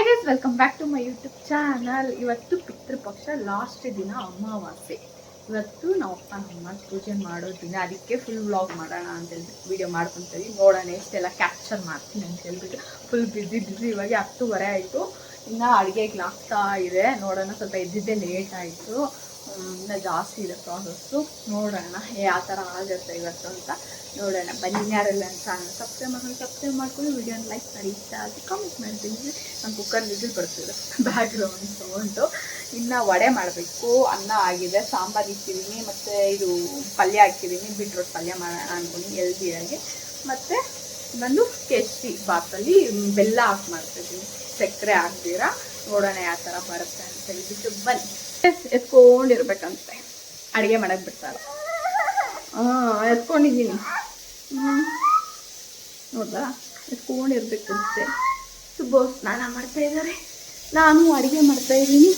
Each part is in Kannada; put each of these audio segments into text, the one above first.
Hi guys welcome back to my YouTube channel ಇವತ್ತು ಪಿತೃಪಕ್ಷ ಲಾಸ್ಟ್ ದಿನ ಅಮಾವಾಸ್ಯೆ. ಇವತ್ತು ನಾವು ಅಪ್ಪ ಅಮ್ಮ ಪೂಜೆ ಮಾಡೋ ದಿನ. ಅದಕ್ಕೆ ಫುಲ್ ವ್ಲಾಗ್ ಮಾಡೋಣ ಅಂತ ಹೇಳ್ಬಿಟ್ಟು ವಿಡಿಯೋ ಮಾಡ್ಕೊತೀವಿ. ನೋಡೋಣ ಎಷ್ಟೆಲ್ಲ ಕ್ಯಾಪ್ಚರ್ ಮಾಡ್ತೀನಿ ಅಂತ ಹೇಳ್ಬಿಟ್ಟು ಫುಲ್ ಬಿಸಿ ಬಿಸಿ ಇವಾಗ ಹತ್ತುವರೆ ಆಯಿತು. ಇನ್ನು ಅಡುಗೆಗೆ ಆಗ್ತಾ ಇದೆ. ನೋಡೋಣ ಸ್ವಲ್ಪ ಇದ್ದಿದ್ದೆ ಲೇಟ್ ಆಯಿತು. ಇನ್ನು ಜಾಸ್ತಿ ಇದೆ ಪ್ರಾಸೆಸ್ಸು ನೋಡೋಣ ಯಾವ ಥರ ಆಗುತ್ತೆ ಇವತ್ತು ಅಂತ ನೋಡೋಣ. ಬನ್ನಿ ಯಾರೆಲ್ಲ ಅಂತ ಸಬ್ಸ್ಕ್ರೈಬ್ ಮಾಡ್ಕೊಂಡು ಸಬ್ಸ್ಕ್ರೈಬ್ ಮಾಡ್ಕೊಂಡು ವಿಡಿಯೋನ ಲೈಕ್ ಮಾಡಿ, ಇಷ್ಟ ಆಗಿ ಕಾಮೆಂಟ್ ಮಾಡ್ತೀನಿ. ನಾನು ಕುಕ್ಕರ್ ವಿಸಿಲ್ ಬರ್ತಿದೆ ಬ್ಯಾಕ್ಗ್ರೌಂಡ್ ತೊಗೊಂಡು ಇನ್ನು ವಡೆ ಮಾಡಬೇಕು, ಅನ್ನ ಆಗಿದೆ, ಸಾಂಬಾರು ಇಟ್ಟಿದ್ದೀನಿ ಮತ್ತು ಇದು ಪಲ್ಯ ಹಾಕಿದ್ದೀನಿ ಬಿಟ್ರೋಟ್ ಪಲ್ಯ ಮಾಡೋಣ ಅಂದ್ಕೊಂಡು ಹೆಲ್ದಿಯಾಗಿ ಮತ್ತು ನಾನು ಕೆಸ್ಟಿ ಬಾತಲ್ಲಿ ಬೆಲ್ಲ ಹಾಕಿ ಮಾಡ್ತಿದ್ದೀನಿ. ಸಕ್ಕರೆ ಹಾಕ್ತೀರಾ? ನೋಡೋಣ ಯಾವ ಥರ ಬರುತ್ತೆ ಅಂತ ಹೇಳ್ಬಿಟ್ಟು ಬನ್ನಿ. ಎತ್ಕೊಂಡಿರ್ಬೇಕಂತೆ. ಅಡುಗೆ ಮಾಡಕ್ಕೆ ಬಿಡ್ತಾರೆ. ಹಾಂ, ಎತ್ಕೊಂಡಿದ್ದೀನಿ. ಹ್ಞೂ ನೋಡ್ದಾ ಎತ್ಕೊಂಡಿರ್ಬೇಕು ಅಂತೆ ಸುಬ್ಬ, ಸ್ನಾನ ಮಾಡ್ತಾ ಇದ್ದಾರೆ. ನಾನು ಅಡುಗೆ ಮಾಡ್ತಾ ಇದ್ದೀನಿ.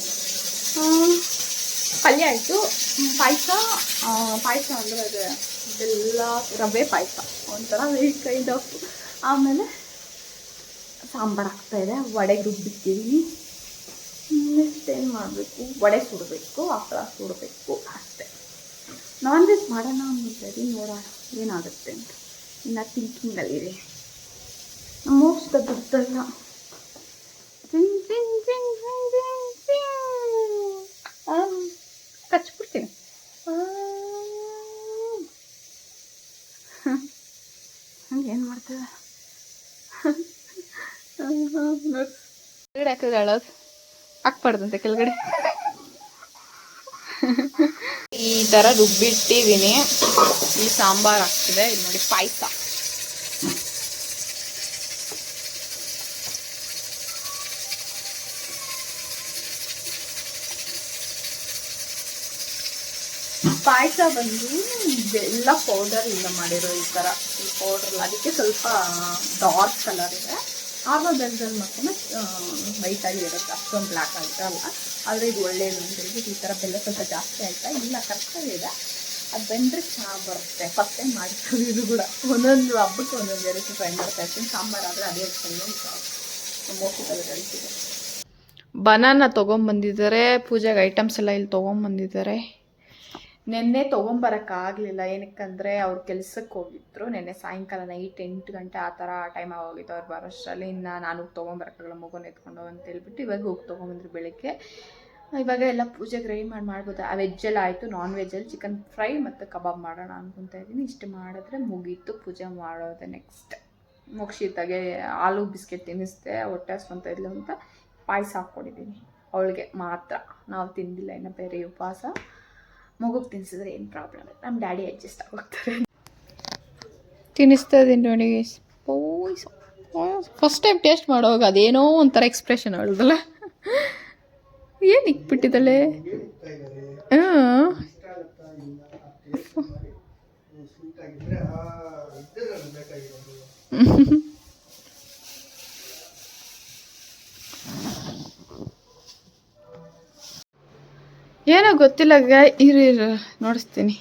ಪಲ್ಯ ಆಯಿತು. ಪಾಯಸ ಪಾಯಸ ಅಂದರೆ ಅದು ಬೆಲ್ಲ ರವೆ ಪಾಯಸ. ಒಂಥರ ಕೈಂಡ್ ಆಫ್ ಆಮೇಲೆ ಸಾಂಬಾರು ಇದೆ. ವಡೆಗೆ ರುಬ್ಬಿಟ್ಟಿದ್ದೀನಿ. ಏನು ಮಾಡಬೇಕು? ವಡೆ ಸುಡಬೇಕು, ಹಪ್ಪಳ ಸುಡಬೇಕು ಅಷ್ಟೆ. ನಾನ್ ವೆಜ್ ಮಾಡೋಣ ಅಂದ್ಬಿಟ್ಟು ನೋಡೋಣ ಏನಾಗುತ್ತೆ ಅಂತ. ಇನ್ನು ಥಿಂಕಿಂಗಲ್ಲಿದೆ ಮೋಸ್ಟ್ ದುಡ್ಡಲ್ಲ. ಕಚ್ಬಿಡ್ತೀನಿ. ಹಂಗೇನು ಕೆಳಗಡೆ ಹಾಕಿದ್ರೆ ಅಳೋದು. ಹಾಕ್ಬಾರ್ದಂತೆ ಕೆಳಗಡೆ. ಈ ಥರ ರುಬ್ಬಿಟ್ಟಿದ್ದೀನಿ ಈ ಸಾಂಬಾರ್ ಹಾಕ್ತಿದೆ ಇಲ್ಲಿ ನೋಡಿ ಪಾಯಸ. ಪಾಯಸ ಬಂದು ಬೆಲ್ಲ ಪೌಡರ್ ಇಂದ ಮಾಡಿರೋ ಈ ಥರ ಈ ಪೌಡರ್ ಅದಕ್ಕೆ ಸ್ವಲ್ಪ ಡಾರ್ಕ್ ಕಲರ್ ಇದೆ. ಆಗ ಬೆಲ್ಲದಲ್ಲಿ ಮಾತ್ರ ವೈಟಾಗಿ ಇರುತ್ತೆ. ಅಷ್ಟೊಂದು ಬ್ಲ್ಯಾಕ್ ಆಗಿರಲ್ಲ ಆದರೆ ಇದು ಒಳ್ಳೆಯದು ಅಂತ ಹೇಳ್ಬಿಟ್ಟು ಈ ಥರ ಬೆಲ್ಲ ಸ್ವಲ್ಪ ಜಾಸ್ತಿ ಆಯ್ತಾ? ಇಲ್ಲ ಕರೆಕ್ಟಾಗಿ ಇದೆ. ಅದು ಬೆಂದ್ರೆ ಚೆನ್ನಾಗಿ ಬರುತ್ತೆ. ಫಸ್ಟ್ ಟೈಮ್ ಮಾಡ್ತೀವಿ ಇದು ಕೂಡ. ಒಂದೊಂದು ಹಬ್ಬಕ್ಕೆ ಒಂದೊಂದು ವೆರೈಟಿ ಟ್ರೈ ಮಾಡ್ತಾ ಇರ್ತೀನಿ. ಸಾಂಬಾರು ಆದರೆ ಅದೇ ಕಲಿತಿದೆ ಬನಾನ ತೊಗೊಂಬಂದಿದ್ದಾರೆ. ಪೂಜೆಗೆ ಐಟಮ್ಸ್ ಎಲ್ಲ ಇಲ್ಲಿ ತೊಗೊಂಬಂದಿದ್ದಾರೆ. ನಿನ್ನೆ ತೊಗೊಂಬರೋಕ್ಕಾಗಲಿಲ್ಲ ಏನಕ್ಕಂದರೆ ಅವ್ರು ಕೆಲ್ಸಕ್ಕೆ ಹೋಗಿದ್ರು. ನಿನ್ನೆ ಸಾಯಂಕಾಲ ನೈಟ್ ಎಂಟು ಗಂಟೆ ಆ ಥರ ಟೈಮ್ ಆಗೋಗಿತ್ತು. ಅವ್ರು ಬರೋಷ್ಟರಲ್ಲಿ ಇನ್ನು ನಾನು ತೊಗೊಂಬರೋಕ್ಕಾಗಲ್ಲ, ಮಗುನ ಎತ್ಕೊಂಡು ಅಂತ ಹೇಳ್ಬಿಟ್ಟು ಇವಾಗ ಹೋಗಿ ತೊಗೊಂಬಂದ್ರು ಬೆಳಿಗ್ಗೆ. ಇವಾಗ ಎಲ್ಲ ಪೂಜೆಗೆ ರೆಡಿ ಮಾಡಿ, ಮಾಡ್ಬೋದು? ಆ ವೆಜ್ಜಲ್ಲಿ ಆಯಿತು ನಾನ್ ವೆಜ್ಜಲ್ಲಿ ಚಿಕನ್ ಫ್ರೈ ಮತ್ತು ಕಬಾಬ್ ಮಾಡೋಣ ಅನ್ಕೊತಾ ಇದ್ದೀನಿ. ಇಷ್ಟು ಮಾಡಿದ್ರೆ ಮುಗೀತು ಪೂಜೆ ಮಾಡೋದೆ ನೆಕ್ಸ್ಟ್ ಮುಗಿಸಿದಾಗೆ ಆಲೂ ಬಿಸ್ಕೆಟ್ ತಿನ್ನಿಸ್ದೆ, ಹೊಟ್ಟೆ ಹಸ್ಕೊಂತ ಇದ್ಲು ಅಂತ ಪಾಯಸ ಹಾಕ್ಕೊಂಡಿದ್ದೀನಿ. ಅವಳಿಗೆ ಮಾತ್ರ. ನಾವು ತಿಂದಿಲ್ಲ, ಇನ್ನು ಬೇರೆ ಉಪವಾಸ. ಮಗುಗೆ ತಿನ್ಸಿದ್ರೆ ಏನು ಪ್ರಾಬ್ಲಮ್ ಇಲ್ಲ ನಮ್ಮ ಡ್ಯಾಡಿ ಅಡ್ಜಸ್ಟ್ ಆಗೋಗ್ತಾರೆ ತಿನ್ನಿಸ್ತಾ ಇದ್ದೀನಿ ನೋಡಿ ಪಾಯಸ ಫಸ್ಟ್ ಟೈಮ್ ಟೇಸ್ಟ್ ಮಾಡೋವಾಗ ಅದೇನೋ ಒಂಥರ ಎಕ್ಸ್ಪ್ರೆಷನ್ ಅವಳದಲ್ಲ ಏನು ಇಕ್ಬಿಟ್ಟಿದ್ದಾಳೆ? ಹಾಂ ಏನೋ ಗೊತ್ತಿಲ್ಲ ಇರು ಇರು ನೋಡಿಸ್ತೀನಿ.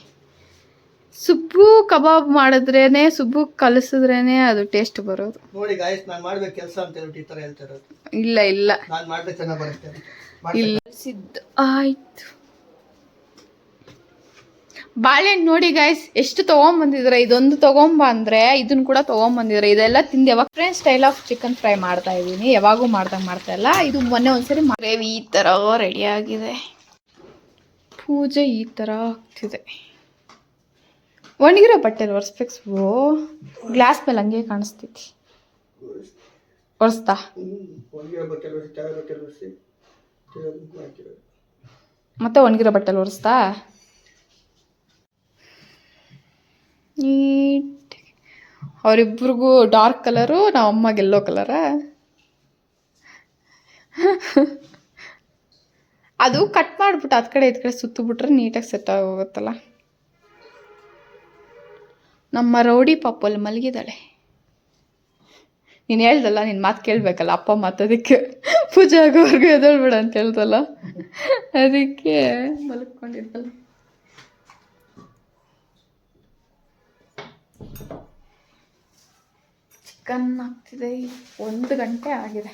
ಸುಬ್ಬು ಕಬಾಬ್ ಮಾಡಿದ್ರೇನೆ ಸುಬ್ಬು ಕಲಿಸಿದ್ರೇನೆ ಅದು ಟೇಸ್ಟ್ ಬರೋದು. ನೋಡಿ ಗಾಯಸ್ ನಾನು ಮಾಡ್ಬೇಕು ಕೆಲಸ ಅಂತ ಹೇಳ್ಬಿಟ್ಟು ಈ ತರ ಇಲ್ಲ ಇಲ್ಲ. ನಾನು ಮಾಡಿದ್ರೆ ಚೆನ್ನಾಗಿ ಬರುತ್ತೆ ಇಲ್ಲ. ಸಿದ್ಧ ಆಯ್ತು. ಬಾಳೆಹಣ್ಣು ನೋಡಿ ಗಾಯ್ಸ್ ಎಷ್ಟು ತೊಗೊಂಬಂದಿದ್ರೆ ಇದೊಂದು ತೊಗೊಂಬ ಅಂದ್ರೆ ಇದನ್ನ ಕೂಡ ತೊಗೊಂಬಂದಿದ್ರೆ ಇದೆಲ್ಲ ತಿಂದು ಯಾವಾಗ friend style of chicken fry ಮಾಡ್ತಾ ಇದ್ದೀನಿ ಯಾವಾಗೂ ಮಾಡ್ದಂಗೆ ಮಾಡ್ತಾ ಇಲ್ಲ. ಇದು ಮೊನ್ನೆ ಒಂದ್ಸರಿ ಗ್ರೇವಿ ಈ ಥರ ರೆಡಿ ಆಗಿದೆ. ಪೂಜೆ ಈ ಥರ ಆಗ್ತಿದೆ. ಒಣಗಿರೋ ಬಟ್ಟೆಲಿ ಒರೆಸ್ಬೇಕು ಗ್ಲಾಸ್ ಮೇಲೆ ಹಂಗೆ ಕಾಣಿಸ್ತೈತಿ ಒರೆಸ್ತಾ? ಬಟ್ಟೆ ಬಟ್ಟೆ ಮತ್ತೆ ಒಣಗಿರೋ ಬಟ್ಟೆಲಿ ಒರೆಸ್ತಾ? ನೀಟ್ ಅವರಿಬ್ರಿಗೂ ಡಾರ್ಕ್ ಕಲರು ನಾವು ಅಮ್ಮಗೆ ಎಲ್ಲೋ ಕಲರ? ಅದು ಕಟ್ ಮಾಡಿಬಿಟ್ಟು ಅದ್ ಕಡೆ ಇದ್ ಕಡೆ ಸುತ್ತು ಬಿಟ್ರೆ ನೀಟಾಗಿ ಸೆಟ್ ಆಗೋಗುತ್ತಲ್ಲ. ನಮ್ಮ ರೌಡಿ ಪಾಪಲ್ಲಿ ಮಲಗಿದಾಳೆ ನೀನು ಹೇಳ್ದಲ್ಲ ನಿನ್ನ ಮಾತು ಕೇಳಬೇಕಲ್ಲ, ಅಪ್ಪ ಮಾತದಕ್ಕೆ ಪೂಜೆ ಆಗೋವರೆಗೂ ಎದ್ದೇಳ್ಬೇಡ ಅಂತ ಹೇಳ್ದಲ್ಲ. ಅದಕ್ಕೆ ಮಲ್ಕೊಂಡಿದ್ದಲ್ಲ ಚಿಕನ್ ಆಗ್ತಿದೆ ಒಂದು ಗಂಟೆ ಆಗಿದೆ.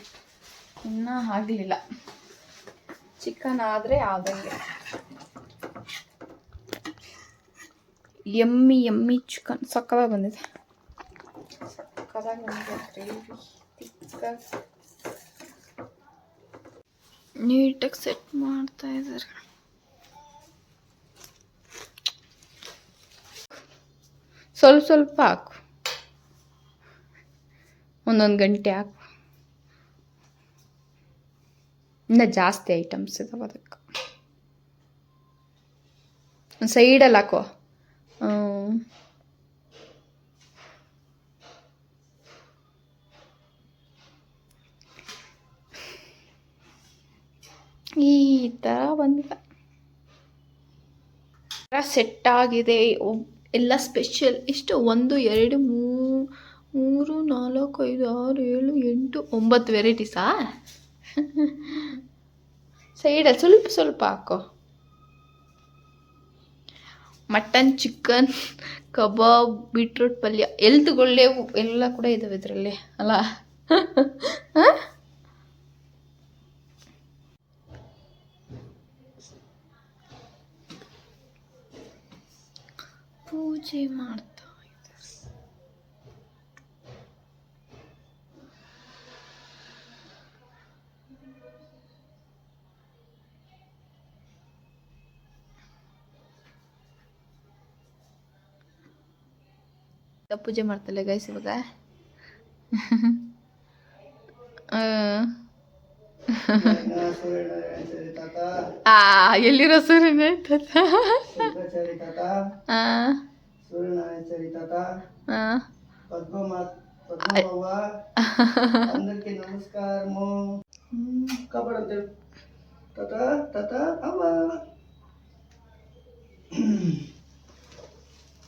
ಇನ್ನೂ ಆಗಲಿಲ್ಲ. ಚಿಕನ್ ಆದರೆ ಆದಂಗೆ. ಎಮ್ಮಿ ಎಮ್ಮಿ ಚಿಕನ್. ಸಕ್ಕದಾಗಿ ಬಂದಿದೆ. ಸಕ್ಕದಾಗಿ ಬಂದಿದೆ. ನೀಟಾಗಿ ಸೆಟ್ ಮಾಡ್ತಾ ಇದ್ದಾರೆ ಸ್ವಲ್ಪ ಸ್ವಲ್ಪ ಹಾಕು. ಒಂದೊಂದು ಗಂಟೆ ಹಾಕು. ಇನ್ನು ಜಾಸ್ತಿ ಐಟಮ್ಸ್ ಇದಾವೆ ಅದಕ್ಕೆ. ಸೈಡಲ್ಲಿ ಹಾಕೋ. ಈ ಥರ ಬಂದಿದೆ. ಸೆಟ್ ಆಗಿದೆ. ಎಲ್ಲ ಸ್ಪೆಷಲ್ ಇಷ್ಟು ಒಂದು, ಎರಡು, ಮೂರು ನಾಲ್ಕು, ಐದು, ಆರು, ಏಳು, ಎಂಟು, ಒಂಬತ್ತು ವೆರೈಟೀಸಾ ಸೈಡಲ್ಲಿ ಸ್ವಲ್ಪ ಸ್ವಲ್ಪ ಹಾಕೋ. ಮಟನ್, ಚಿಕನ್, ಕಬಾಬ್, ಬೀಟ್ರೂಟ್ ಪಲ್ಯ, ಎಲ್ತ್ಗೊಳ್ಳೆ ಎಲ್ಲ ಕೂಡ ಇದಾವೆ ಇದರಲ್ಲಿ. ಅಲ್ಲ? ಪೂಜೆ ಮಾಡ್ತಾ ಪೂಜೆ ಮಾಡ್ತಲ್ಲ ಗೈಸ್ ಇವಾಗ ಆ. ಸೂರ್ಯನಾರಾಯಣ ತಾತ ಆ ಎಲ್ಲಿರೋ ಸೂರ್ಯನ ಶುಕ್ರಾಚಾರ್ಯ ತಾತ ಆ సూర్యనారాయణ చరితాత ఆ. పద్మమ పద్మవ్వ అందరికి నమస్కారము కాపాడంతే తాత తాత అవ్వ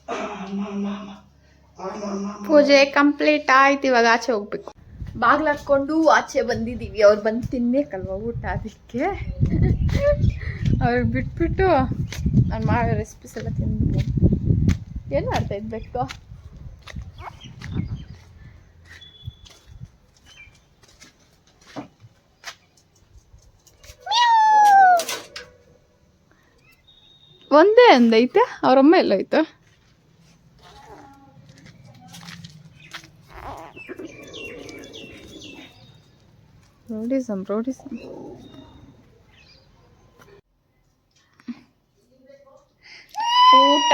ಅಮ್ಮ, ಅಮ್ಮ, ಅಮ್ಮ. ಪೂಜೆ ಕಂಪ್ಲೀಟ್ ಆಯ್ತು ಇವಾಗ ಆಚೆ ಹೋಗ್ಬೇಕು. ಬಾಗ್ಲು ಹಾಕ್ಕೊಂಡು ಆಚೆ ಬಂದಿದ್ದೀವಿ ಅವ್ರು ಬಂದು ತಿನ್ಬೇಕಲ್ವ ಊಟ ಅದಕ್ಕೆ? ಅವ್ರಿಗೆ ಬಿಟ್ಬಿಟ್ಟು ನಾನು ಮಾಡೋ ರೆಸಿಪೀಸ್ ಎಲ್ಲ ತಿಂದು ಏನು ಮಾಡ್ತಾ ಇದ್ಬೇಕು ಒಂದೇ ಅಂದೈತೆ ಅವರಮ್ಮ ಎಲ್ಲೋಯ್ತು? ರೌಡಿಸಮ್ ರೋಡಿಸಮ್ ಊಟ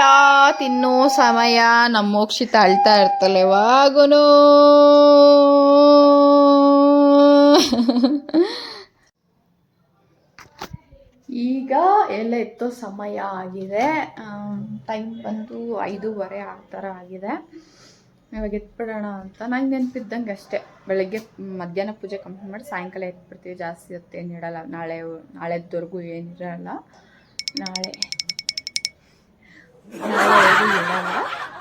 ತಿನ್ನೋ ಸಮಯ ನಮ್ಮ ಮೋಕ್ಷಿತ ಅಳ್ತಾ ಇರ್ತಾಳೆ ವಾಗುನು ಈಗ ಎಲ್ಲ ಎತ್ತೋ ಸಮಯ ಆಗಿದೆ. ಟೈಮ್ ಬಂದು ಐದೂವರೆ ಆ ಥರ ಆಗಿದೆ. ಇವಾಗ ಎತ್ಬಿಡೋಣ ಅಂತ. ನಂಗೆ ನೆನಪಿದ್ದಂಗೆ ಅಷ್ಟೇ. ಬೆಳಗ್ಗೆ ಮಧ್ಯಾಹ್ನ ಪೂಜೆ ಕಂಪ್ಲೀಟ್ ಮಾಡಿ ಸಾಯಂಕಾಲ ಎತ್ಬಿಡ್ತೀವಿ. ಜಾಸ್ತಿ ಹೊತ್ತು ಏನು ಇಡಲ್ಲ ನಾಳೆ, ನಾಳೆದ್ವರೆಗೂ ಏನಿರಲ್ಲ ನಾಳೆ, ನಾಳೆವರೆಗೂ ಇಡಲ್ಲ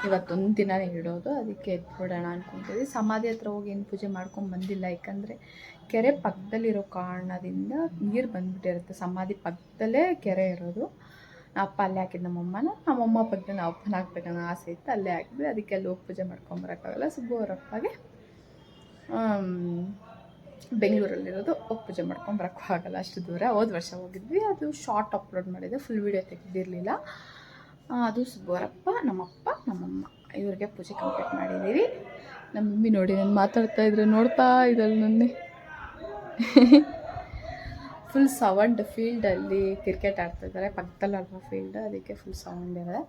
ಇವತ್ತೊಂದು ದಿನನೇ ಇಡೋದು. ಅದಕ್ಕೆ ಎತ್ಬಿಡೋಣ ಅನ್ಕೊಂತೀವಿ ಸಮಾಧಿ ಹತ್ರ ಹೋಗಿ ಏನು ಪೂಜೆ ಮಾಡ್ಕೊಂಡು ಬಂದಿಲ್ಲ. ಯಾಕಂದರೆ ಕೆರೆ ಪಕ್ಕದಲ್ಲಿರೋ ಕಾರಣದಿಂದ ನೀರು ಬಂದ್ಬಿಟ್ಟಿರುತ್ತೆ. ಸಮಾಧಿ ಪಕ್ಕದಲ್ಲೇ ಕೆರೆ ಇರೋದು. ಅಪ್ಪ ಅಲ್ಲೇ ಹಾಕಿದ್ದು ನಮ್ಮಮ್ಮನ, ನಮ್ಮಮ್ಮ ಬಗ್ಗೆ ನಾವು ಅಪ್ಪನ ಹಾಕ್ಬೇಕನ್ನೋ ಆಸೆ ಇತ್ತು, ಅಲ್ಲೇ ಹಾಕಿದ್ವಿ. ಅದಕ್ಕೆ ಅಲ್ಲಿ ಹೋಗಿ ಪೂಜೆ ಮಾಡ್ಕೊಂಬರೋಕ್ಕಾಗಲ್ಲ ಸುಬ್ಬವರಪ್ಪಗೆ ಬೆಂಗಳೂರಲ್ಲಿರೋದು ಹೋಗಿ ಪೂಜೆ ಮಾಡ್ಕೊಂಬರಕ್ಕೂ ಆಗಲ್ಲ. ಅಷ್ಟು ದೂರ ಹೋದ ವರ್ಷ ಹೋಗಿದ್ವಿ. ಅದು ಶಾರ್ಟ್ ಅಪ್ಲೋಡ್ ಮಾಡಿದೆ. ಫುಲ್ ವೀಡಿಯೋ ತೆಗೆದಿರಲಿಲ್ಲ. ಅದು ಸುಬ್ಬವರಪ್ಪ ನಮ್ಮಪ್ಪ, ನಮ್ಮಮ್ಮ. ಇವ್ರಿಗೆ ಪೂಜೆ ಕಂಪ್ಲೀಟ್ ಮಾಡಿದ್ದೀವಿ. ನಮ್ಮ ಮಮ್ಮಿ ನೋಡಿ, ನಾನು ಮಾತಾಡ್ತಾ ಇದ್ರೆ ನೋಡ್ತಾ ಇದ್ದಲ್ಲ ನನ್ನೇ. ಫುಲ್ ಸೌಂಡ್ ಫೀಲ್ಡಲ್ಲಿ ಕ್ರಿಕೆಟ್ ಆಡ್ತಿದ್ದಾರೆ ಪಕ್ಕದಲ್ಲಿ ಅಲ್ವಾ ಫೀಲ್ಡ್ ಅದಕ್ಕೆ ಫುಲ್ ಸೌಂಡ್ ಇದೆ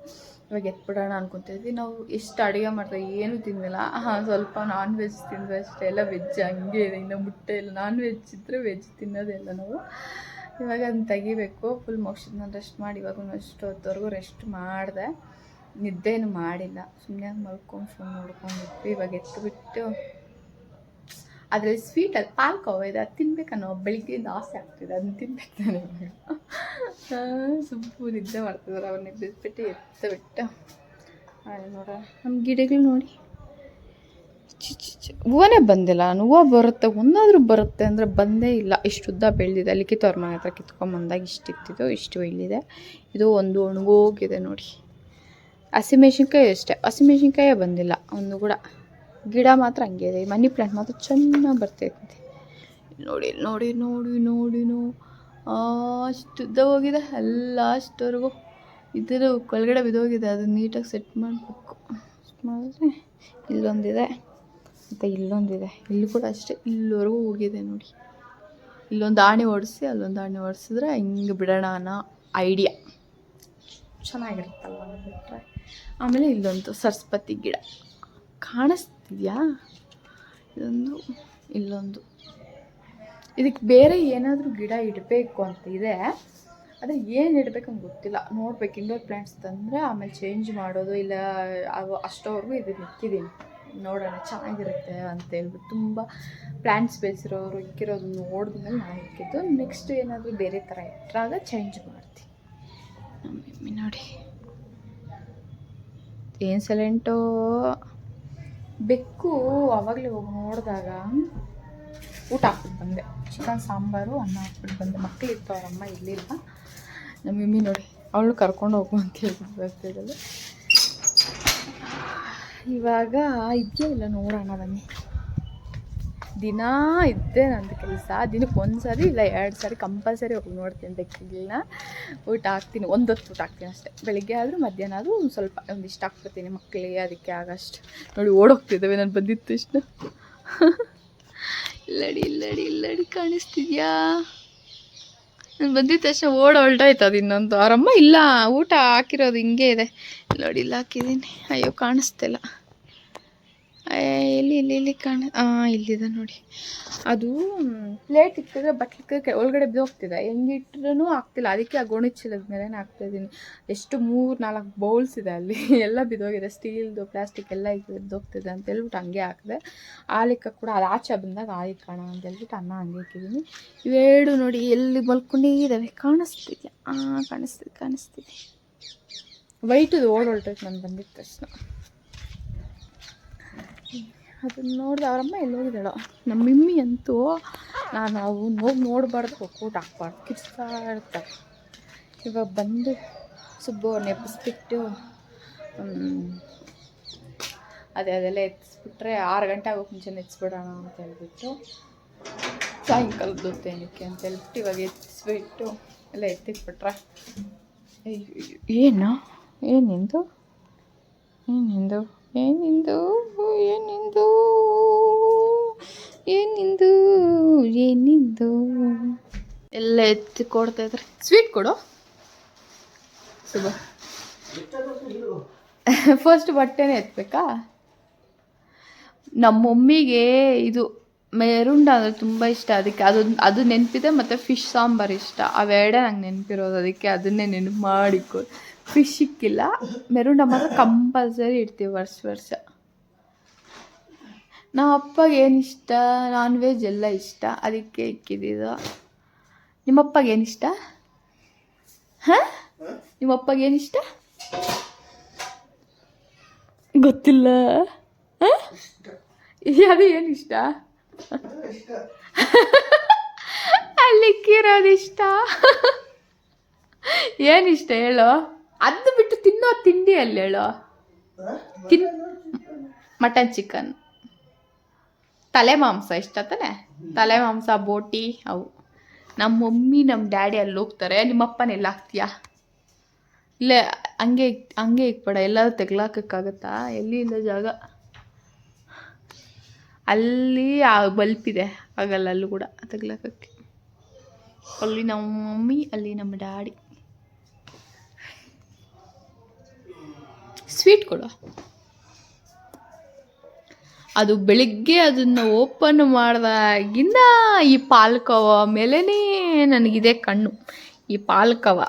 ಇವಾಗ ಎತ್ಬಿಡೋಣ ಅನ್ಕೊತಿದ್ವಿ ನಾವು ಎಷ್ಟು ಅಡುಗೆ ಮಾಡ್ತಾ ಏನು ತಿಂದಿಲ್ಲ. ಹಾಂ, ಸ್ವಲ್ಪ ನಾನ್ ವೆಜ್ ತಿಂದ್ವಿ ಅಷ್ಟೇ. ಎಲ್ಲ ವೆಜ್ ಹಂಗೆ ಇದೆ. ಇನ್ನು ಮುಟ್ಟೆ ಇಲ್ಲ. ನಾನ್ ವೆಜ್ ಇದ್ದರೆ ವೆಜ್ ತಿನ್ನೋದೆಲ್ಲ ನಾವು. ಇವಾಗ ಅದನ್ನ ತೆಗಿಬೇಕು. ಫುಲ್ ನಾನು ರೆಸ್ಟ್ ಮಾಡಿ ಇವಾಗ ಅಷ್ಟು ಹೊತ್ತವರೆಗೂ ರೆಸ್ಟ್ ಮಾಡಿದೆ. ಏನು ಮಾಡಿಲ್ಲ. ಸುಮ್ಮನೆ ಮಲ್ಕೊಂಡು ಫೋನ್ ನೋಡ್ಕೊಂಡಿದ್ವಿ ಇವಾಗ ಎತ್ಬಿಟ್ಟು ಅದರಲ್ಲಿ ಸ್ವೀಟ್ ಅದು ಪಾಲ್ಕೋವ ಇದೆ, ಅದು ತಿನ್ಬೇಕನ್ನೋ ಬೆಳಿಗ್ಗೆಯಿಂದ ಆಸೆ ಆಗ್ತಿದೆ, ಅದನ್ನ ತಿನ್ಬೇಕು ನಾನು ಇವಾಗ ನಿದ್ದೆ ಮಾಡ್ತಿದ್ದಾರೆ ಅವ್ರನ್ನ ಬಿದ್ದುಬಿಟ್ಟು ಎತ್ತು ಬಿಟ್ಟು. ನೋಡ ನಮ್ಮ ಗಿಡಗಳು ನೋಡಿ. ಹೂವನೇ ಬಂದಿಲ್ಲ ನಾನು, ಹೂವು ಬರುತ್ತೆ, ಒಂದಾದರೂ ಬರುತ್ತೆ ಅಂದರೆ ಬಂದೇ ಇಲ್ಲ. ಇಷ್ಟು ಉದ್ದ ಬೆಳೆದಿದೆ, ಅಲ್ಲಿ ಕಿತ್ತವ್ರ ಮನೆ ಹತ್ರ ಕಿತ್ಕೊಂಬಂದಾಗ ಇಷ್ಟು ಇತ್ತಿದ್ದು, ಇಷ್ಟು ಬೆಳೆದಿದೆ ಇದು ಒಂದು ಒಣಗೋಗಿದೆ ನೋಡಿ. ಹಸಿಮೆಣ್ಸಿನ್ಕಾಯಿ ಅಷ್ಟೇ ಹಸಿಮೆಣ್ಸಿನ್ಕಾಯೇ ಬಂದಿಲ್ಲ, ಒಂದು ಕೂಡ. ಗಿಡ ಮಾತ್ರ ಹಂಗೆ ಇದೆ. ಮನಿ ಪ್ಲ್ಯಾಂಟ್ ಮಾತ್ರ ಚೆನ್ನಾಗಿ ಬರ್ತೈತೆ ನೋಡಿ ನೋಡಿ ನೋಡಿ ನೋಡಿ, ನೋ. ಅಷ್ಟು ಉದ್ದ ಹೋಗಿದೆ ಎಲ್ಲ ಅಷ್ಟವರೆಗೂ ಇದರ ಕೆಳಗಡೆ ಬಿದ್ದೋಗಿದೆ. ಅದು ನೀಟಾಗಿ ಸೆಟ್ ಮಾಡಬೇಕು. ಮಾಡಿದ್ರೆ ಇಲ್ಲೊಂದಿದೆ. ಮತ್ತು ಇಲ್ಲೊಂದಿದೆ. ಇಲ್ಲಿ ಕೂಡ ಅಷ್ಟೇ. ಇಲ್ಲಿವರೆಗೂ ಹೋಗಿದೆ ನೋಡಿ. ಇಲ್ಲೊಂದು ಆಣೆ ಓಡಿಸಿ ಅಲ್ಲೊಂದು ಆಣೆ ಓಡಿಸಿದ್ರೆ ಹಿಂಗೆ ಬಿಡೋಣ ಅನ್ನೋ ಐಡಿಯಾ ಚೆನ್ನಾಗಿರುತ್ತಲ್ವ ಬಿಟ್ಟರೆ ಆಮೇಲೆ ಇಲ್ಲೊಂದು ಸರಸ್ವತಿ ಗಿಡ. ಕಾಣಿಸ್ತಿದ್ಯಾ ಇದೊಂದು, ಇಲ್ಲೊಂದು. ಇದಕ್ಕೆ ಬೇರೆ ಏನಾದರೂ ಗಿಡ ಇಡಬೇಕು ಅಂತ ಇದೆ ಆದರೆ ಏನು ಇಡಬೇಕು ಅಂತ ಗೊತ್ತಿಲ್ಲ. ನೋಡ್ಬೇಕು ಇಂಡೋರ್ ಪ್ಲ್ಯಾಂಟ್ಸ್ ತಂದರೆ ಆಮೇಲೆ ಚೇಂಜ್ ಮಾಡೋದು, ಇಲ್ಲ ಅವು ಅಷ್ಟೋವರೆಗೂ ಇದು ಇಕ್ಕಿದ್ದೀನಿ ನೋಡೋಣ, ಚೆನ್ನಾಗಿರುತ್ತೆ ಅಂತ ಹೇಳ್ಬಿಟ್ಟು ತುಂಬ ಪ್ಲ್ಯಾಂಟ್ಸ್ ಬೆಳೆಸಿರೋರು ಇಕ್ಕಿರೋದು ನೋಡಿದ್ಮೇಲೆ ನಾನು ಇಕ್ಕಿದ್ದು. ನೆಕ್ಸ್ಟ್ ಏನಾದರೂ ಬೇರೆ ಥರ ಇಟ್ಟರಾಗ ಚೇಂಜ್ ಮಾಡ್ತೀನಿ. ನೋಡಿ. ಏನು ಸೈಲೆಂಟೋ ಬೆಕ್ಕು ಅವಾಗಲೇ ಹೋಗಿ ನೋಡಿದಾಗ ಊಟ ಹಾಕ್ಬಿಟ್ಟು ಬಂದೆ. ಚಿಕನ್, ಸಾಂಬಾರು, ಅನ್ನ ಹಾಕ್ಬಿಟ್ಟು ಬಂದೆ. ಮಕ್ಕಳು ಇತ್ತು ಅವರಮ್ಮ ಇರಲಿಲ್ಲ ನಮ್ಮ ಮಮ್ಮಿ ನೋಡಿ, ಅವಳು ಕರ್ಕೊಂಡು ಹೋಗು ಅಂತ ಹೇಳ್ಬಿಟ್ಟು ಬರ್ತಿದ್ದಳು ಇವಾಗ ಇದೆಯಾ ಇಲ್ಲ ನೋಡೋಣ ಬನ್ನಿ. ದಿನ ಇದ್ದೇ ನಂದು ಕೆಲಸ. ದಿನಕ್ಕೆ ಒಂದು ಸಾರಿ ಇಲ್ಲ ಎರಡು ಸಾರಿ ಕಂಪಲ್ಸರಿ ಹೋಗಿ ನೋಡ್ತೀನಿ ಬೆಕ್ಕಿಗಳನ್ನ ಊಟ ಹಾಕ್ತೀನಿ, ಒಂದೊತ್ತು ಊಟ ಹಾಕ್ತೀನಿ ಅಷ್ಟೇ. ಬೆಳಿಗ್ಗೆ ಆದರೂ ಮಧ್ಯಾಹ್ನ ಆದರೂ ಒಂದು ಸ್ವಲ್ಪ ಒಂದಿಷ್ಟು ಹಾಕ್ಬಿಡ್ತೀನಿ ಮಕ್ಕಳಿಗೆ ಅದಕ್ಕೆ ಆಗಷ್ಟು. ನೋಡಿ ಓಡೋಗ್ತಿದ್ದಾವೆ ನಾನು ಬಂದಿತ್ತು ಇಷ್ಟು ಇಲ್ಲಡಿ ಇಲ್ಲಡಿ ಇಲ್ಲಡಿ, ಕಾಣಿಸ್ತಿದ್ಯಾ? ನಾನು ಬಂದಿದ್ದ ತಕ್ಷಣ ಓಡ ಹೊಲ್ಟಾಯ್ತು ಅದು ಇನ್ನೊಂದು ಅವರಮ್ಮ ಇಲ್ಲ, ಊಟ ಹಾಕಿರೋದು ಹಿಂಗೆ ಇದೆ. ನೋಡಿ, ಇಲ್ಲ, ಹಾಕಿದ್ದೀನಿ. ಅಯ್ಯೋ, ಕಾಣಿಸ್ತಿಲ್ಲ. ಎಲ್ಲಿ ಇಲ್ಲಿ ಇಲ್ಲಿ ಕಾಣ. ಇಲ್ಲಿದೆ ನೋಡಿ. ಅದು ಪ್ಲೇಟ್ ಇಟ್ಟಿದ್ರೆ ಬಟ್ಲಿಕ್ಕೆ ಒಳಗಡೆ ಬಿದ್ದೋಗ್ತಿದೆ. ಹೆಂಗೆ ಇಟ್ರೂ ಆಗ್ತಿಲ್ಲ. ಅದಕ್ಕೆ ಆ ಗೋಣಿಚೀಲದ ಮೇಲೆ ಹಾಕ್ತಾಯಿದ್ದೀನಿ ಎಷ್ಟು ಮೂರು, ನಾಲ್ಕು ಬೌಲ್ಸ್ ಇದೆ ಅಲ್ಲಿ. ಎಲ್ಲ ಬಿದ್ದೋಗಿದೆ. ಸ್ಟೀಲ್ದು ಪ್ಲಾಸ್ಟಿಕ್ ಎಲ್ಲ ಬಿದ್ದೋಗ್ತಿದೆ ಅಂತ ಹೇಳ್ಬಿಟ್ಟು ಹಂಗೆ ಹಾಕಿದೆ. ಲೆಕ್ಕ ಕೂಡ ಅದು ಆಚೆ ಬಂದಾಗ ಆಲಿಕ್ಕಣ ಅಂತ ಹೇಳ್ಬಿಟ್ಟು ಅನ್ನ ಹಂಗೆ ಇಟ್ಟಿದ್ದೀನಿ. ಇವೆರಡು ನೋಡಿ ಎಲ್ಲಿ ಮಲ್ಕೊಂಡಿದ್ದಾವೆ ಕಾಣಿಸ್ತಿದ್ಯಾ? ಆ, ಕಾಣಿಸ್ತಿದೆ ಕಾಣಿಸ್ತಿದೆ. ವೈಟದು ಓಡೊಳ್ಟೈತೆ ನಾನು ಬಂದಿದ್ದ ತಕ್ಷಣ. ಅದನ್ನ ನೋಡಿದೆ ಅವರಮ್ಮ ಎಲ್ಲೋ ಹೋಗಿದ್ದಾಳೋ. ನಮ್ಮ ಮಿಮ್ಮಿ ಅಂತೂ ನಾನು ಅವು ಹೋಗಿ ನೋಡಬಾರ್ದು ಒಕ್ಕೂಟ ಹಾಕ್ಬಾರ್ದು ಕಿಚ್ತಾ ಇರ್ತಾರೆ ಇವಾಗ ಬಂದು ಸುಬ್ಬು ನೆಪಿಸ್ಬಿಟ್ಟು ಅದೇ ಅದೆಲ್ಲ ಎತ್ತಿಸ್ಬಿಟ್ರೆ ಆರು ಗಂಟೆ ಆಗೋಕೆ ಮುಂಚೆ ಎತ್ಸ್ಬಿಡೋಣ ಅಂತ ಹೇಳ್ಬಿಟ್ಟು ಸಾಯಂಕಾಲದ್ದು ಏನಕ್ಕೆ ಅಂತ ಹೇಳ್ಬಿಟ್ಟು ಇವಾಗ ಎತ್ತಿಸ್ಬಿಟ್ಟು ಎಲ್ಲ ಎತ್ತಿಟ್ಬಿಟ್ರೆ. ಏನು? ಏನಿಂದು ಏನಿಂದು ಏನಿಂದು ಏನಿಂದು ಏನಿಂದು ಏನಿಂದು. ಎಲ್ಲ ಎತ್ತಿ ಕೊಡ್ತಾ ಇದ್ರೆ. ಸ್ವೀಟ್ ಕೊಡು. ಸುಬ ಫಸ್ಟ್ ಬಟ್ಟೆನೇ ಎತ್ತಬೇಕಾ ನಮ್ಮ ಮಮ್ಮಿಗೆ ಇದು ಮೆರುಂಡ ಅಂದರೆ ತುಂಬ ಇಷ್ಟ. ಅದಕ್ಕೆ ಅದು ಅದು ನೆನಪಿದೆ, ಮತ್ತು ಫಿಶ್ ಸಾಂಬಾರು ಇಷ್ಟ. ಅವೆರಡೇ ನಂಗೆ ನೆನಪಿರೋದು. ಅದಕ್ಕೆ ಅದನ್ನೇ ನೆನಪು ಮಾಡಿಕೊ ಫಿಶ್ ಸಿಕ್ಕಿಲ್ಲ. ಮೆರುಂಡ ಮಾತ್ರ ಕಂಪಲ್ಸರಿ ಇಡ್ತೀವಿ ವರ್ಷ ವರ್ಷ. ನಮ್ಮ ಅಪ್ಪಗೆ ಏನು ಇಷ್ಟ? ನಾನ್ ವೆಜ್ ಎಲ್ಲ ಇಷ್ಟ. ಅದಕ್ಕೆ ಇಕ್ಕಿದ್ದು ನಿಮ್ಮಪ್ಪಗೆ ಏನು ಇಷ್ಟ? ಹಾಂ? ನಿಮ್ಮಪ್ಪಗೆ ಏನು ಇಷ್ಟ? ಗೊತ್ತಿಲ್ಲ. ಅದು ಏನು ಇಷ್ಟ? ಇಷ್ಟ. ಏನಿಷ್ಟ ಹೇಳು? ಅದು ಬಿಟ್ಟು ತಿನ್ನೋ ತಿಂಡಿ ಅಲ್ಲಿ ಹೇಳು. ತಿನ್ ಮಟನ್ ಚಿಕನ್. ತಲೆ ಮಾಂಸ ಇಷ್ಟ ತಾನೆ? ತಲೆ ಮಾಂಸ ಬೋಟಿ ಅವು. ನಮ್ಮ ಮಮ್ಮಿ ನಮ್ಮ ಡ್ಯಾಡಿ ಅಲ್ಲಿ ಹೋಗ್ತಾರೆ. ನಿಮ್ಮಪ್ಪನ ಎಲ್ಲ ಹಾಕ್ತೀಯಾ? ಇಲ್ಲೇ ಹಂಗೆ ಹಂಗೆ ಇಕ್ಬೇಡ. ಎಲ್ಲಾದ್ರೂ ತೆಗ್ಲಾಕಕ್ಕಾಗತ್ತಾ? ಎಲ್ಲಿ ಇಲ್ಲ ಜಾಗ. ಅಲ್ಲಿ ಆ ಬಲ್ಪ್ ಇದೆ. ಆಗಲ್ಲ ಅಲ್ಲೂ ಕೂಡ ತೆಗ್ಲಾಕಕ್ಕೆ. ಅಲ್ಲಿ ನಮ್ಮ ಮಮ್ಮಿ ಅಲ್ಲಿ ನಮ್ಮ ಡ್ಯಾಡಿ. ಸ್ವೀಟ್ ಕೊಡುವ ಅದು ಬೆಳಿಗ್ಗೆ ಅದನ್ನು ಓಪನ್ ಮಾಡಿದಾಗಿಂದ ಈ ಪಾಲ್ಕವ ಮೇಲೇ ನನಗಿದೆ ಕಣ್ಣು. ಈ ಪಾಲ್ಕವ.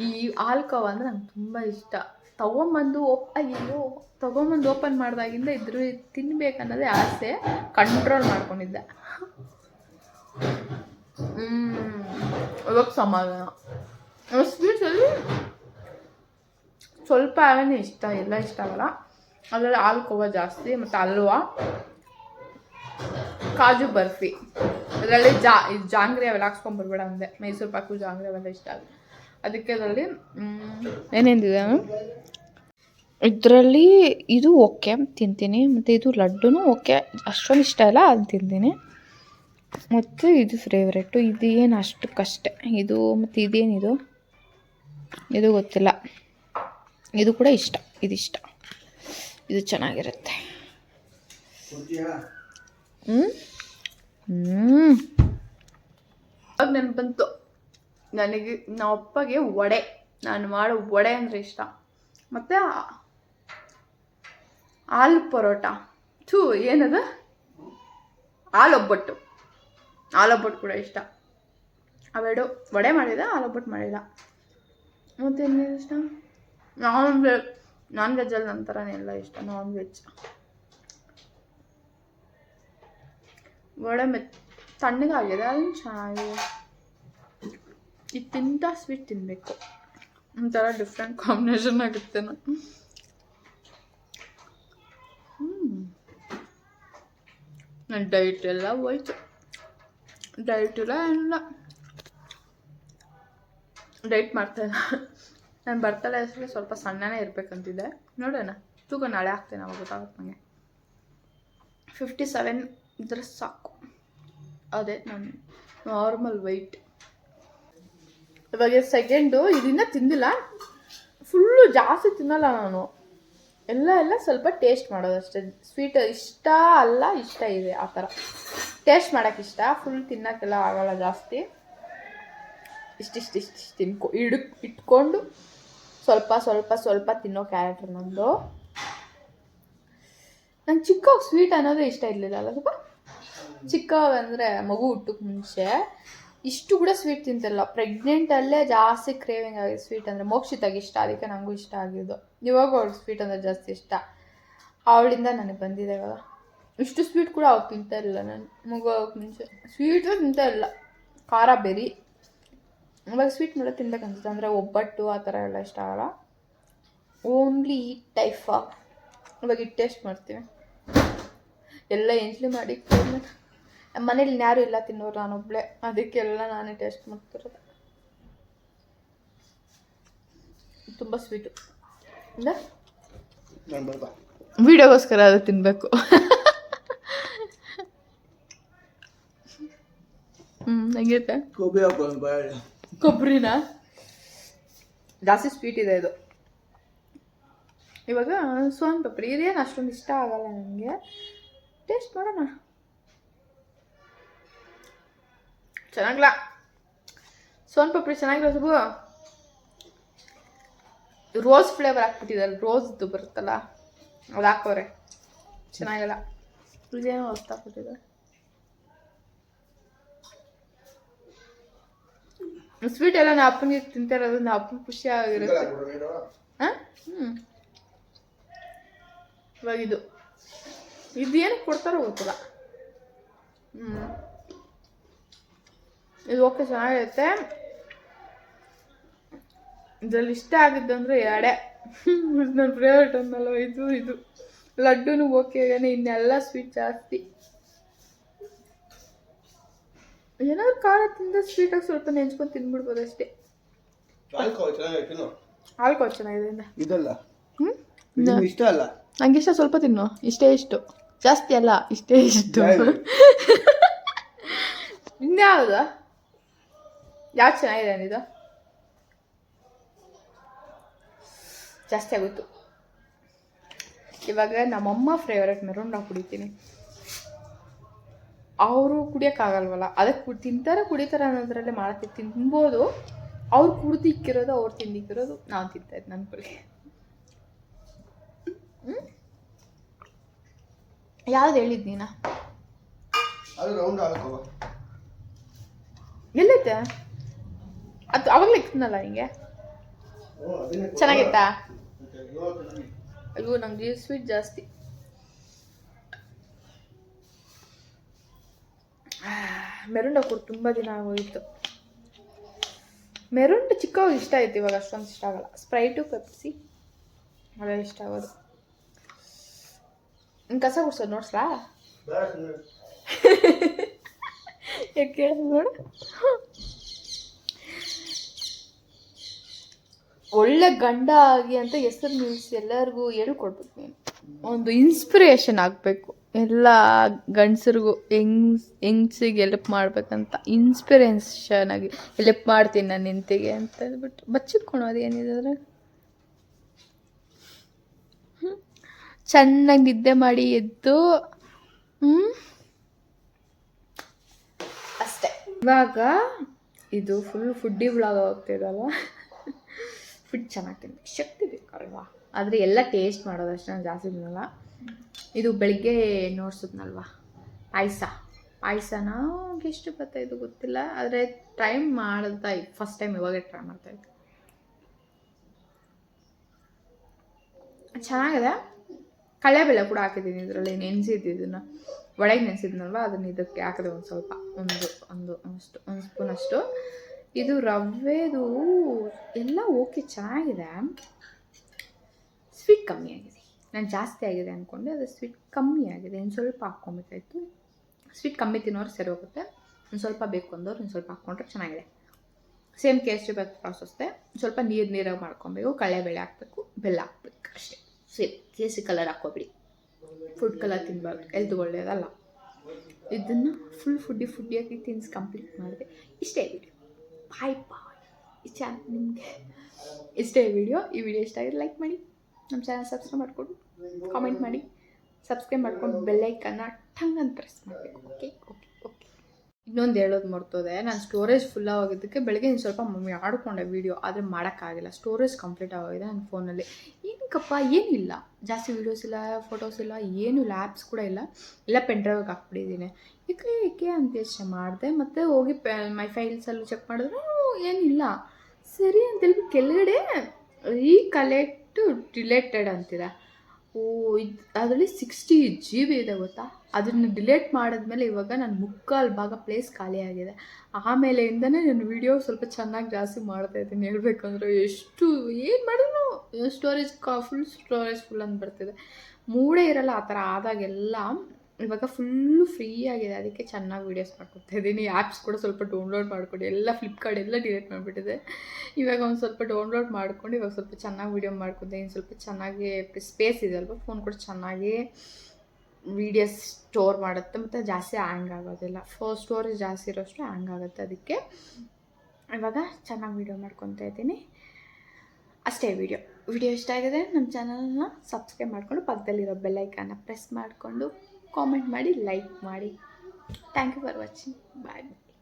ಈ ಹಾಲ್ಕವ ಅಂದರೆ ನಂಗೆ ತುಂಬ ಇಷ್ಟ. ತೊಗೊಂಬಂದು ಓಪ್ ಅಯ್ಯೋ ತೊಗೊಂಬಂದು ಓಪನ್ ಮಾಡಿದಾಗಿಂದ ಇದ್ರ ತಿನ್ಬೇಕನ್ನೋದೇ ಆಸೆ. ಕಂಟ್ರೋಲ್ ಮಾಡ್ಕೊಂಡಿದ್ದೆ. ಇವಾಗ ಸಮಾಧಾನ. ಸ್ವೀಟ್ಸಲ್ಲಿ ಸ್ವಲ್ಪ ಅವನೇ ಇಷ್ಟ, ಎಲ್ಲ ಇಷ್ಟ ಆಗಲ್ಲ ಅದರಲ್ಲಿ ಹಾಲು ಕೋವ ಜಾಸ್ತಿ, ಮತ್ತು ಹಲ್ವಾ ಕಾಜು ಬರ್ಫಿ. ಅದರಲ್ಲಿ ಜಾ ಜಾಂಗ್ರಿ ಅವೆಲ್ಲ ಹಾಕ್ಸ್ಕೊಂಬರ್ಬೇಡ ಅಂದೆ. ಮೈಸೂರು ಪಾಕು ಜಾಂಗ್ರಿ ಅವೆಲ್ಲ ಇಷ್ಟ ಆಗುತ್ತೆ ಅದಕ್ಕೆ ಅದರಲ್ಲಿ ಏನೇನಿದೆ? ಇದರಲ್ಲಿ ಇದು ಓಕೆ, ತಿಂತೀನಿ. ಮತ್ತು ಇದು ಲಡ್ಡುನೂ ಓಕೆ. ಅಷ್ಟೊಂದು ಇಷ್ಟ ಇಲ್ಲ ಅದು ತಿಂತೀನಿ. ಮತ್ತು ಇದು ಫೇವ್ರೆಟು ಇದು ಏನು ಅಷ್ಟಕ್ಕಷ್ಟೇ. ಇದು, ಮತ್ತು ಇದೇನಿದು? ಇದು ಗೊತ್ತಿಲ್ಲ. ಇದು ಕೂಡ ಇಷ್ಟ, ಇದಿಷ್ಟ. ಇದು ಚೆನ್ನಾಗಿರುತ್ತೆ. ಹ್ಞೂ ಹ್ಞೂ ಬಂತು ನನಗೆ ನಮ್ಮ ಅಪ್ಪಗೆ ವಡೆ, ನಾನು ಮಾಡೋ ವಡೆ ಅಂದರೆ ಇಷ್ಟ. ಮತ್ತು ಹಾಲು ಪರೋಟ. ಥೂ, ಏನದು? ಹಾಲೊಬ್ಬಟ್ಟು. ಹಾಲೊಬ್ಬಟ್ಟು ಕೂಡ ಇಷ್ಟ. ಅವೆರಡು, ವಡೆ ಮಾಡಿದ, ಹಾಲೊಬ್ಬಟ್ಟು ಮಾಡಿದ. ಮತ್ತು ಇನ್ನೇನು ಇಷ್ಟ? ನಾನ್ ವೆಜ್ ನಾನ್ ವೆಜ್ಜಲ್ಲಿ ನಂತರನೇ ಎಲ್ಲ ಇಷ್ಟ ನಾನ್ ವೆಜ್ ಒಳ್ಳೆ ಮೆತ್ ತಣ್ಣಗಾಗಿದೆ ಅದನ್ನು ಚೆನ್ನಾಗಿದೆ ಇದು ತಿಂತ ಸ್ವೀಟ್ ತಿನ್ನಬೇಕು ಒಂಥರ ಡಿಫ್ರೆಂಟ್ ಕಾಂಬಿನೇಷನ್ ಆಗುತ್ತೆ ನನ್ನ ಡೈಟ್ ಎಲ್ಲ ಹೋಯ್ತು. ಡೈಟ್ ಇಲ್ಲ. ಡಯಟ್ ಡೈಟ್ ಮಾಡ್ತಾಯಿಲ್ಲ ನಾನು ಬರ್ತಾಳೆ ಹೆಸರು ಸ್ವಲ್ಪ ಸಣ್ಣನೇ ಇರಬೇಕಂತಿದ್ದೆ ನೋಡೋಣ. ತೂಕ ನಾಳೆ ಹಾಕ್ತೇನೆ, ಅವಾಗ ಗೊತ್ತಾಗುತ್ತೆ ನನಗೆ ಫಿಫ್ಟಿ ಸೆವೆನ್ ಇದ್ರೆ ಸಾಕು. ಅದೇ ನನ್ನ ನಾರ್ಮಲ್ ವೈಟ್ ಇವಾಗ ಸೆಕೆಂಡು ಇದನ್ನ ತಿಂದಿಲ್ಲ. ಫುಲ್ಲು ಜಾಸ್ತಿ ತಿನ್ನಲ್ಲ ನಾನು. ಎಲ್ಲ ಎಲ್ಲ ಸ್ವಲ್ಪ ಟೇಸ್ಟ್ ಮಾಡೋದು ಅಷ್ಟೇ ಸ್ವೀಟ್ ಇಷ್ಟ ಅಲ್ಲ, ಇಷ್ಟ ಇದೆ ಆ ಥರ. ಟೇಸ್ಟ್ ಮಾಡೋಕೆ ಇಷ್ಟ. ಫುಲ್ ತಿನ್ನೋಕ್ಕೆಲ್ಲ ಆಗಲ್ಲ ಜಾಸ್ತಿ. ಇಷ್ಟಿಷ್ಟು ಇಷ್ಟಿಷ್ಟು ತಿನ್ಕೊ ಇಡ್ ಇಟ್ಕೊಂಡು ಸ್ವಲ್ಪ ಸ್ವಲ್ಪ ಸ್ವಲ್ಪ ತಿನ್ನೋ ಕ್ಯಾರೆಕ್ಟರ್ ನಂದು. ನಂಗೆ ಚಿಕ್ಕವಾಗ ಸ್ವೀಟ್ ಅನ್ನೋದು ಇಷ್ಟ ಇರಲಿಲ್ಲ ಅಲ್ಲ ಸ್ವಲ್ಪ? ಚಿಕ್ಕವಾಗ ಅಂದರೆ ಮಗು ಹುಟ್ಟಕ್ಕೆ ಮುಂಚೆ ಇಷ್ಟು ಕೂಡ ಸ್ವೀಟ್ ತಿಂತಿಲ್ಲ ಪ್ರೆಗ್ನೆಂಟಲ್ಲೇ ಜಾಸ್ತಿ ಕ್ರೇವಿಂಗ್ ಆಗಿದೆ ಸ್ವೀಟ್ ಅಂದರೆ ಮೋಕ್ಷಿತಾಗಿ ಇಷ್ಟ, ಅದಕ್ಕೆ ನನಗೂ ಇಷ್ಟ ಆಗಿದ್ದು. ಇವಾಗ ಅವಳು ಸ್ವೀಟ್ ಅಂದರೆ ಜಾಸ್ತಿ ಇಷ್ಟ. ಅವಳಿಂದ ನನಗೆ ಬಂದಿದೆ ಇವಾಗ. ಇಷ್ಟು ಸ್ವೀಟ್ ಕೂಡ ಅವಾಗ ತಿಂತಾ ಇರಲಿಲ್ಲ ನಾನು ಮಗು ಮುಂಚೆ. ಸ್ವೀಟು ತಿಂತಾ ಇರಲಿಲ್ಲ. ಖಾರ ಬೆರಿ. ಇವಾಗ ಸ್ವೀಟ್ ತಿನ್ಬೇಕು ತಿನ್ಬೇಕನ್ಸುತ್ತೆ ಅಂದರೆ ಒಬ್ಬಟ್ಟು ಆ ಥರ ಎಲ್ಲ ಇಷ್ಟ ಆಗಲ್ಲ. ಓನ್ಲಿ ಟೈಫ. ಇವಾಗ ಇದು ಟೇಸ್ಟ್ ಮಾಡ್ತೀವಿ? ಎಲ್ಲ ಎಂಟ್ಲಿ ಮಾಡಿ ಮನೇಲಿ ಯಾರು ಇಲ್ಲ ತಿನ್ನೋರು? ನಾನೊಬ್ಳೆ ಅದಕ್ಕೆಲ್ಲ ನಾನೇ ಟೇಸ್ಟ್ ಮಾಡ್ತಿರೋದು. ತುಂಬ ಸ್ವೀಟು ಇಲ್ಲ ನಾನು ಬರ್ಬಾ. ವಿಡಿಯೋಗೋಸ್ಕರ ಅದು ತಿನ್ನಬೇಕು ಹ್ಞೂ ಹೆಂಗಿರುತ್ತೆ? ಕೊಬ್ಬರಿನ? ಜಾಸ್ತಿ ಸ್ವೀಟ್ ಇದೆ ಇದು. ಇವಾಗ ಸೋನ್ ಪಪ್ರಿ, ಇದೇನು ಅಷ್ಟೊಂದು ಇಷ್ಟ ಆಗಲ್ಲ ನನಗೆ. ಟೇಸ್ಟ್ ಮಾಡೋಣ ಚೆನ್ನಾಗಿಲ್ಲ. ಸೋನ್ ಪಪ್ರಿ ಚೆನ್ನಾಗಿಲ್ಲ ಸುಬು. ರೋಸ್ ಫ್ಲೇವರ್ ಹಾಕ್ಬಿಟ್ಟಿದ್ದಾರೆ ರೋಸ್ದು ಬರುತ್ತಲ್ಲ, ಅದು ಹಾಕೋರೆ. ಚೆನ್ನಾಗಿಲ್ಲ. ಇದೇನೋ ಹೊಸ್ತು ಸ್ವೀಟ್ ಎಲ್ಲ ನಾ ಅಪ್ಪನಿಗೆ ತಿಂತಿರೋದು ನಾ ಅಪ್ಪನ ಖುಷಿ ಆಗಿರುತ್ತೆ. ಹಾಂ? ಹ್ಞೂ ಇವಾಗ ಇದು. ಇದೇನು ಕೊಡ್ತಾರೋ ಗೊತ್ತಿಲ್ಲ. ಹ್ಞೂ ಇದು ಓಕೆ ಚೆನ್ನಾಗಿರುತ್ತೆ ಇದರಲ್ಲಿ ಇಷ್ಟ ಆಗಿದ್ದಂದ್ರೆ ಎರಡೇ. ನನ್ನ ಫೇವ್ರೇಟ್ ಅನ್ನಲ್ಲ ಇದು ಇದು. ಲಡ್ಡುನು ಓಕೆ ಇನ್ನೆಲ್ಲ ಸ್ವೀಟ್ ಜಾಸ್ತಿ. ಏನಾದ್ರು ಖಾರ ತಿಂದ ಸ್ವೀಟಾಗಿ ಸ್ವಲ್ಪ ನೆಂಚ್ಕೊಂಡು ತಿನ್ಬಿಡ್ಬೋದು ಅಷ್ಟೇ. ಆಲ್ಕೋಹಾಲ್ ಚೆನ್ನಾಗಿದೆ ಇದಲ್ಲ? ಹ್ಞೂ ಇದು ಇಷ್ಟ ಅಲ್ಲ? ನಂಗೆ ಇಷ್ಟ ಸ್ವಲ್ಪ ತಿನ್ನು. ಇಷ್ಟೇ ಇಷ್ಟು. ಜಾಸ್ತಿ ಅಲ್ಲ ಇಷ್ಟೇ ಇಷ್ಟು. ಯಾವ್ದು? ಇನ್ಯಾವುದು ಯಾವ್ದು? ಚೆನ್ನಾಗಿದೆ ಅಂದಿದ್ದು ಜಾಸ್ತಿ ಆಗುತ್ತೆ ಇವಾಗ ನಮ್ಮಮ್ಮ ಫೇವ್ರೇಟ್ ಮೆರೂನ್ನ ಕುಡಿತೀನಿ. ಅವರು ಕುಡಿಯೋಕ್ಕಾಗಲ್ವಲ್ಲ? ಅದಕ್ಕೆ ತಿಂತಾರೆ ಕುಡಿತಾರೆ ಅನ್ನೋದ್ರಲ್ಲೇ ಮಾಡತ್ತೆ ತಿನ್ಬೋದು. ಅವ್ರು ಕುಡ್ದಿಕ್ಕಿರೋದು ಅವ್ರು ತಿಂದಿಕ್ಕಿರೋದು ನಾವು ತಿಂತಾಯಿದ್ದು ನನ್ನ ಹ್ಮ್? ಯಾವ್ದು ಹೇಳಿದ್ ನೀನ? ಎಲ್ಲೈತೆ? ಅದು ಅವಾಗಲೇ ಇಕ್ತನಲ್ಲ ಹಿಂಗೆ ಚೆನ್ನಾಗಿತ್ತಾ? ಅಯ್ಯೋ ನಂಗೆ ಸ್ವೀಟ್ ಜಾಸ್ತಿ. ಮೆರುಂಡ ಕೂಡ ತುಂಬ ದಿನ ಆಗೋಯಿತು. ಮೆರುಂಡ ಚಿಕ್ಕವಾಗ ಇಷ್ಟ ಆಯ್ತು, ಇವಾಗ ಅಷ್ಟೊಂದು ಇಷ್ಟ ಆಗಲ್ಲ. ಸ್ಪ್ರೈಟು, ಪೆಪ್ಸಿ ಅವೆಲ್ಲ ಇಷ್ಟ ಆಗೋದು. ಇನ್ನು ಕಸ ಗುಡ್ಸೋದು ನೋಡ್ಸ್ಲಾ? ಯಾಕೆ ನೋಡು. ಒಳ್ಳೆ ಗಂಡ ಆಗಿ ಅಂತ ಹೆಸರು ನಿಲ್ಲಿಸಿ ಎಲ್ಲರಿಗೂ ಹೇಳ್ಕೊಡ್ಬೇಕು ನೀನು. ಒಂದು ಇನ್ಸ್ಪಿರೇಷನ್ ಆಗಬೇಕು. ಎಲ್ಲ ಗಂಡಸ್ರಿಗೂ ಹೆಂಗ್ಸ್, ಹೆಂಗ್ಸಿಗೆ ಎಲ್ಪ್ ಮಾಡ್ಬೇಕಂತ ಇನ್ಸ್ಪಿರೇಷನ್ ಆಗಿ ಎಲ್ಪ್ ಮಾಡ್ತೀನಿ ನಾನು ನಿಂತಿಗೆ ಅಂತ ಹೇಳ್ಬಿಟ್ಟು. ಬಚ್ಚಿಟ್ಕೊಳೋದು ಏನಿದ್ರೆ ಚೆನ್ನಾಗಿ ನಿದ್ದೆ ಮಾಡಿ ಎದ್ದು ಅಷ್ಟೇ. ಇವಾಗ ಇದು ಫುಲ್ ಫುಡ್ಡಿ ವ್ಲಾಗ್ ಹೋಗ್ತಿದಲ್ಲ ಫುಡ್ ಚೆನ್ನಾಗಿ ತಿನ್ಬೇಕು. ಶಕ್ತಿ ಬೇಕಲ್ವಾ ಆದರೆ ಎಲ್ಲ ಟೇಸ್ಟ್ ಮಾಡೋದಷ್ಟು ನಾನು ಜಾಸ್ತಿ ತಿನ್ನಲ್ಲ. ಇದು ಬೆಳಿಗ್ಗೆ ನೋಡ್ಸಿದ್ನಲ್ವ? ಪಾಯಸ. ಪಾಯಸನ ಎಷ್ಟು ಇದು ಗೊತ್ತಿಲ್ಲ, ಆದರೆ ಟ್ರೈ ಮಾಡ್ತಾ ಫಸ್ಟ್ ಟೈಮ್ ಇವಾಗೆ ಟ್ರೈ ಮಾಡ್ತಾ ಇದ್ದೆ. ಚೆನ್ನಾಗಿದೆ. ಬೆಲ್ಲ ಕೂಡ ಹಾಕಿದ್ದೀನಿ ಇದರಲ್ಲಿ, ನೆನೆಸಿದ್ದು ಇದನ್ನು. ಒಳಗೆ ನೆನೆಸಿದ್ನಲ್ವ, ಅದನ್ನು ಇದಕ್ಕೆ ಹಾಕಿದೆ ಒಂದು ಸ್ವಲ್ಪ, ಒಂದು ಒಂದು, ಅಷ್ಟು, ಒಂದು ಸ್ಪೂನ್ ಅಷ್ಟು. ಇದು ರವೆದು ಎಲ್ಲ ಓಕೆ ಚೆನ್ನಾಗಿದೆ. ಸ್ವೀಟ್ ಕಮ್ಮಿ ಆಗಿದೆ. ನಾನು ಜಾಸ್ತಿ ಆಗಿದೆ ಅಂದ್ಕೊಂಡೆ ಅದು ಸ್ವೀಟ್ ಕಮ್ಮಿ ಆಗಿದೆ. ಇನ್ನು ಸ್ವಲ್ಪ ಹಾಕ್ಕೊಬೇಕಾಯ್ತು. ಸ್ವೀಟ್ ಕಮ್ಮಿ ತಿನ್ನೋರು ಸರಿ ಹೋಗುತ್ತೆ. ಒಂದು ಸ್ವಲ್ಪ ಬೇಕು ಅಂದವ್ರು ಇನ್ನು ಸ್ವಲ್ಪ ಹಾಕ್ಕೊಂಡ್ರೆ ಚೆನ್ನಾಗಿದೆ. ಸೇಮ್ ಕೇಸರಿ ಬಾತ್ ಪ್ರಾಸಸ್ತೆ ಸ್ವಲ್ಪ ನೀರು ನೀರಾಗಿ ಮಾಡ್ಕೊಬೇಕು. ಕಡಲೆಬೇಳೆ ಹಾಕಬೇಕು. ಬೆಲ್ಲ ಹಾಕ್ಬೇಕು ಅಷ್ಟೇ. ಸೇಮ್ ಕೇಸರಿ ಕಲರ್ ಹಾಕ್ಕೊಬಿಡಿ. ಫುಡ್ ಕಲರ್ ತಿನ್ಬಾರ್ದು. ಎಲ್ದು ಒಳ್ಳೆಯದಲ್ಲ ಇದನ್ನು ಫುಲ್ ಫುಡ್ಡಿ ಫುಡ್ಡಿಯಾಗಿ ತಿನ್ಸ್ ಕಂಪ್ಲೀಟ್ ಮಾಡಿದೆ. ಇಷ್ಟೇ ವಿಡಿಯೋ ಬಾಯ್ ಬಾಯ್ ಚಾನಲ್ ನಿಮಗೆ ಇಷ್ಟೇ ವಿಡಿಯೋ ಈ ವಿಡಿಯೋ ಇಷ್ಟ ಆಗಿದೆ ಲೈಕ್ ಮಾಡಿ. ನಮ್ಮ ಚಾನಲ್ ಸಬ್ಸ್ಕ್ರೈಬ್ ಮಾಡಿಕೊಂಡು ಕಾಮೆಂಟ್ ಮಾಡಿ ಸಬ್ಸ್ಕ್ರೈಬ್ ಮಾಡ್ಕೊಂಡು ಬೆಲ್ಲೈಕನ್ನ ಟಂಗ್ ಅಂತ ಪ್ರೆಸ್ ಮಾಡಬೇಕು ಓಕೆ ಓಕೆ ಓಕೆ ಇನ್ನೊಂದು ಹೇಳೋದು ಮರ್ತೋದೆ, ನಾನು ಸ್ಟೋರೇಜ್ ಫುಲ್ ಆಗಿದ್ದಕ್ಕೆ ಬೆಳಗ್ಗೆ ಇನ್ನು ಸ್ವಲ್ಪ ಮಮ್ಮಿ ಆಡ್ಕೊಂಡೆ ವೀಡಿಯೋ ಆದರೆ ಮಾಡೋಕ್ಕಾಗಿಲ್ಲ. ಸ್ಟೋರೇಜ್ ಕಂಪ್ಲೀಟ್ ಆಗೋಗಿದೆ ನನ್ನ ಫೋನಲ್ಲಿ ಏನಕ್ಕಪ್ಪ, ಏನಿಲ್ಲ. ಜಾಸ್ತಿ ವೀಡಿಯೋಸ್ ಇಲ್ಲ ಫೋಟೋಸ್ ಇಲ್ಲ, ಏನೂ ಇಲ್ಲ ಕೂಡ ಇಲ್ಲ. ಎಲ್ಲ ಪೆನ್ ಡ್ರೈವ್ಗೆ ಹಾಕ್ಬಿಟ್ಟಿದ್ದೀನಿ. ಏಕೆ ಏಕೆ ಅಂತ ಯೋಚನೆ ಮಾಡಿದೆ, ಮತ್ತು ಹೋಗಿ ಪೆ ಮೈ ಫೈಲ್ಸಲ್ಲೂ ಚೆಕ್ ಮಾಡಿದ್ರೆ ಏನಿಲ್ಲ. ಸರಿ ಅಂತೇಳ್ಬಿಟ್ಟು ಕೆಳಗಡೆ ಈ ಕಲೆಕ್ಟ್ ಡಿಲೇಟೆಡ್ ಅಂತಿದೆ ಓ, ಇದು ಅದರಲ್ಲಿ ಸಿಕ್ಸ್ಟಿ ಜಿ ಬಿ ಇದೆ ಗೊತ್ತಾ? ಅದನ್ನು ಡಿಲೇಟ್ ಮಾಡಿದ್ಮೇಲೆ ಇವಾಗ ನನ್ನ ಮುಕ್ಕಾಲು ಭಾಗ ಪ್ಲೇಸ್ ಖಾಲಿಯಾಗಿದೆ ಆಮೇಲೆಯಿಂದನೇ ನಾನು ವಿಡಿಯೋ ಸ್ವಲ್ಪ ಚೆನ್ನಾಗಿ ಜಾಸ್ತಿ ಮಾಡ್ತಾ ಇದ್ದೀನಿ. ಹೇಳಬೇಕಂದ್ರೆ ಎಷ್ಟು, ಏನು ಮಾಡಿದ್ರು ಸ್ಟೋರೇಜ್ ಕಾ ಫುಲ್ ಸ್ಟೋರೇಜ್ ಫುಲ್ ಅಂತ ಬರ್ತಿದೆ. ಮೂಡೇ ಇರಲ್ಲ, ಆ ಥರ ಆದಾಗೆಲ್ಲ ಇವಾಗ ಫುಲ್ಲು ಫ್ರೀ ಆಗಿದೆ. ಅದಕ್ಕೆ ಚೆನ್ನಾಗಿ ವೀಡಿಯೋಸ್ ಮಾಡ್ಕೊಡ್ತಾ ಇದ್ದೀನಿ. ಆ್ಯಪ್ಸ್ ಕೂಡ ಸ್ವಲ್ಪ ಡೌನ್ಲೋಡ್ ಮಾಡ್ಕೊಂಡು. ಎಲ್ಲ ಫ್ಲಿಪ್ಕಾರ್ಟ್ ಎಲ್ಲ ಡಿಲೀಟ್ ಮಾಡಿಬಿಟ್ಟಿದೆ. ಇವಾಗ ಒಂದು ಸ್ವಲ್ಪ ಡೌನ್ಲೋಡ್ ಮಾಡ್ಕೊಂಡು ಇವಾಗ ಸ್ವಲ್ಪ ಚೆನ್ನಾಗಿ ವೀಡಿಯೋ ಮಾಡ್ಕೊಂಡೆ. ಇನ್ನು ಸ್ವಲ್ಪ ಚೆನ್ನಾಗಿ ಸ್ಪೇಸ್ ಇದೆ ಅಲ್ವಾ? ಫೋನ್ ಕೂಡ ಚೆನ್ನಾಗಿ ವೀಡಿಯೋಸ್ ಸ್ಟೋರ್ ಮಾಡುತ್ತೆ. ಮತ್ತು ಜಾಸ್ತಿ ಹ್ಯಾಂಗ್ ಆಗೋದಿಲ್ಲ. ಫೋ ಸ್ಟೋರೇಜ್ ಜಾಸ್ತಿ ಇರೋಷ್ಟು ಹ್ಯಾಂಗ್ ಆಗುತ್ತೆ ಅದಕ್ಕೆ. ಇವಾಗ ಚೆನ್ನಾಗಿ ವೀಡಿಯೋ ಮಾಡ್ಕೊತಾ ಇದ್ದೀನಿ. ಅಷ್ಟೇ ವಿಡಿಯೋ ವಿಡಿಯೋ ಇಷ್ಟ ಆಗಿದೆ ನಮ್ಮ ಚಾನಲ್ನ ಸಬ್ಸ್ಕ್ರೈಬ್ ಮಾಡಿಕೊಂಡು ಪಕ್ಕದಲ್ಲಿರೋ ಬೆಲ್ಲೈಕನ್ನ ಪ್ರೆಸ್ ಮಾಡಿಕೊಂಡು ಕಾಮೆಂಟ್ ಮಾಡಿ ಲೈಕ್ ಮಾಡಿ. Thank you for watching bye